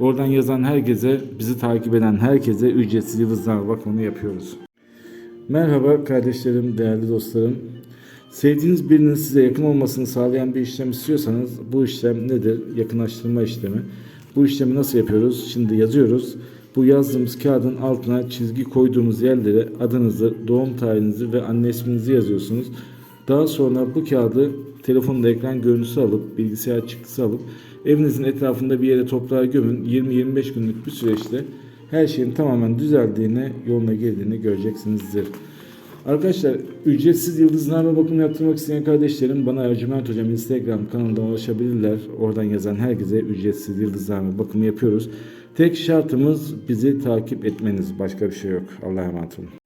Oradan yazan herkese, bizi takip eden herkese ücretsiz yıldızname bakımını yapıyoruz. Merhaba kardeşlerim, değerli dostlarım. Sevdiğiniz birinin size yakın olmasını sağlayan bir işlem istiyorsanız bu işlem nedir? Yakınlaştırma işlemi. Bu işlemi nasıl yapıyoruz? Şimdi yazıyoruz. Bu yazdığımız kağıdın altına çizgi koyduğumuz yerlere adınızı, doğum tarihinizi ve anne isminizi yazıyorsunuz. Daha sonra bu kağıdı telefonda ekran görüntüsü alıp, bilgisayar çıktısı alıp evinizin etrafında bir yere toprağa gömün. 20-25 günlük bir süreçte her şeyin tamamen düzeldiğini, yoluna girdiğini göreceksinizdir. Arkadaşlar ücretsiz yıldızname bakımı yaptırmak isteyen kardeşlerim bana Ercüment Hocam Instagram kanalından ulaşabilirler. Oradan yazan herkese ücretsiz yıldızname bakımı yapıyoruz. Tek şartımız bizi takip etmeniz. Başka bir şey yok. Allah'a emanet olun.